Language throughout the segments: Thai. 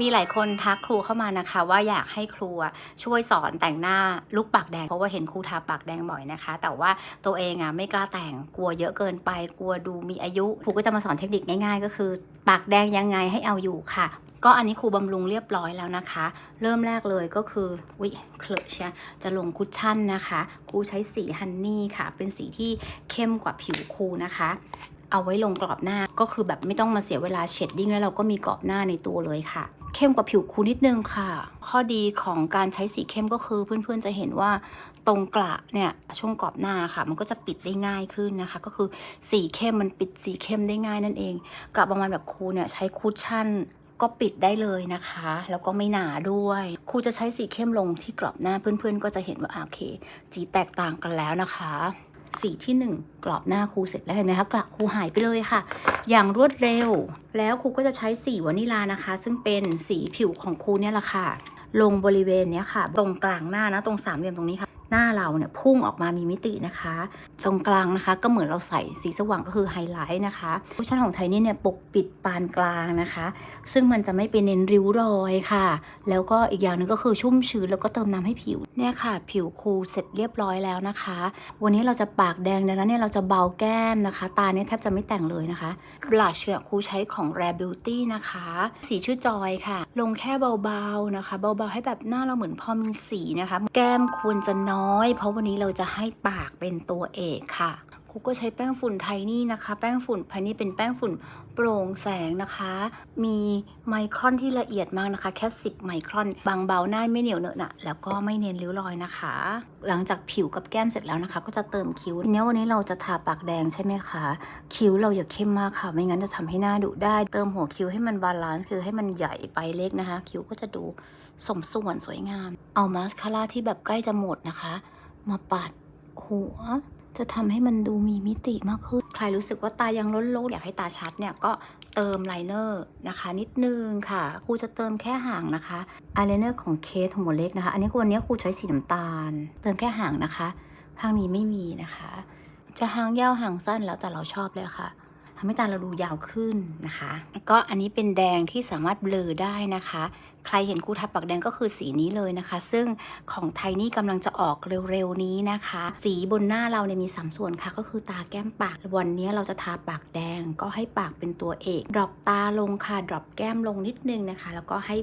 มีหลายคนทักครูเข้ามานะคะ ว่าอยากให้ครูช่วยสอนแต่งหน้าลุกปากแดง เพราะว่าเห็นครูทาปากแดงบ่อยนะคะ แต่ว่าตัวเองอะไม่กล้าแต่งกลัวเยอะเกินไป กลัวดูมีอายุครูก็จะมาสอนเทคนิคง่ายๆ ก็คือ ปากแดงยังไงให้เอาอยู่ค่ะ ก็อันนี้ครูบำรุงเรียบร้อยแล้วนะคะ เริ่มแรกเลยก็คืออุ๊ยเคลอะเชียจะลงคุชชั่นนะคะครูใช้สีฮันนี่ค่ะ เป็นสีที่เข้มกว่าผิวครูนะคะเอาไว้ลงกรอบหน้าก็คือแบบไม่ต้องมาเสียเวลาเช็ดดิ้งแล้วเราก็มีกรอบหน้าในตัวเลยค่ะ เข้มกว่าผิวคูนิดนึงค่ะ ข้อดีของการใช้สีเข้มก็คือเพื่อนๆจะเห็นว่าตรงกระเนี่ยช่วงกรอบหน้าค่ะ มันก็จะปิดได้ง่ายขึ้นนะคะ ก็คือสีเข้มมันปิดสีเข้มได้ง่ายนั่นเอง กับประมาณแบบคูเนี่ยใช้คุชชั่นก็ปิดได้เลยนะคะ แล้วก็ไม่หนาด้วย ครูจะใช้สีเข้มลงที่กรอบหน้าเพื่อนๆ ก็จะเห็นว่าโอเค สีแตกต่างกันแล้วนะคะ สีที่หนึ่งกรอบหน้าครูเสร็จแล้วเห็นไหมคะกระครูหายไปเลยค่ะ อย่างรวดเร็ว แล้วครูก็จะใช้สีวานิลานะคะ ซึ่งเป็นสีผิวของครูเนี่ยแหละค่ะ ลงบริเวณเนี้ยค่ะ ตรงกลางหน้านะ ตรงสามเหลี่ยมตรงนี้ค่ะ หน้าเราเนี่ยพุ่งออกมามีมิตินะคะ ตรงกลางนะคะ ก็เหมือนเราใส่สีสว่างก็คือไฮไลท์นะคะคุชชั่นของไทยนี่เนี่ยปกปิดปานกลางนะคะ ซึ่งมันจะไม่เป็นเน้นริ้วรอยค่ะ แล้วก็อีกอย่างนึงก็คือชุ่มชื้นแล้วก็เติมน้ำให้ผิวเนี่ยค่ะ ผิวคูเสร็จเรียบร้อยแล้วนะคะ วันนี้เราจะปากแดงดังนั้นเนี่ยเราจะเบาแก้มนะคะ ตาเนี่ยแทบจะไม่แต่งเลยนะคะบลัชเนี่ยครูใช้ของ Rare Beauty นะคะ สีชื่อจอยค่ะ ลงแค่เบาๆนะคะ เบาๆให้แบบหน้าเราเหมือนพอมีสีนะคะ แก้มควรจะน้อย เพราะวันนี้เราจะให้ปากเป็นตัวเอกค่ะ ครูก็ใช้แป้งฝุ่นไทนี่นะคะ แป้งฝุ่นไทนี่เป็นแป้งฝุ่นโปร่งแสงนะคะ มีไมครอนที่ละเอียดมากนะคะ แค่ 10 ไมครอน บางเบาหน้าไม่เหนียวเนอะหนะแล้วก็ไม่เน้นริ้วรอยนะคะ หลังจากผิวกับแก้มเสร็จแล้วนะคะ ก็จะเติมคิ้วทีนี้วันนี้เราจะทาปากแดงใช่ไหมคะ คิ้วเราอย่าเข้มมากค่ะ ไม่งั้นจะทำให้หน้าดุได้ เติมหัวคิ้วให้มันบาลานซ์คือให้มันใหญ่ไปเล็กนะคะ คิ้วก็จะดูสมส่วนสวยงาม เอามาสคาร่าที่แบบใกล้จะหมดนะคะ มาปัดหัว จะทำให้มันดูมีมิติมากขึ้น ใครรู้สึกว่าตายังล้นๆอยากให้ตาชัดเนี่ยก็เติมไลเนอร์นะคะ นิดนึงค่ะครูจะเติมแค่ห่างนะคะอายไลเนอร์ของเคสหัวเล็กนะคะ อันนี้วันนี้ครูใช้สีน้ำตาล เติมแค่ห่างนะคะ ข้างนี้ไม่มีนะคะ จะหางยาวหางสั้นแล้วแต่เราชอบเลยค่ะ ทำให้ตาเราดูยาวขึ้นนะคะ ก็อันนี้เป็นแดงที่สามารถเบลอได้นะคะ ใครเห็นครูทับปากแดงก็คือสีนี้เลยนะคะ ซึ่งของไทยนี่กำลังจะออกเร็วๆนี้นะคะ สีบนหน้าเราเนี่ยมี 3 ส่วนค่ะ ก็คือตาแก้มปาก วันนี้เราจะทาปากแดงก็ให้ปากเป็นตัวเอกดรอปตาลงค่ะดรอปแก้มลงนิดนึงนะคะ แล้วก็ให้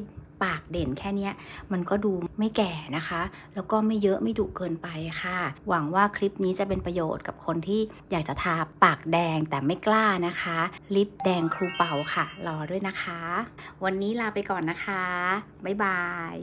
ปากเด่นแค่เนี้ยมันก็ดูไม่แก่นะคะ แล้วก็ไม่เยอะไม่ดุเกินไปค่ะ หวังว่าคลิปนี้จะเป็นประโยชน์กับคนที่อยากจะทาปากแดงแต่ไม่กล้านะคะ ลิปแดงครูเป่าค่ะ รอด้วยนะคะ วันนี้ลาไปก่อนนะคะ บ๊ายบาย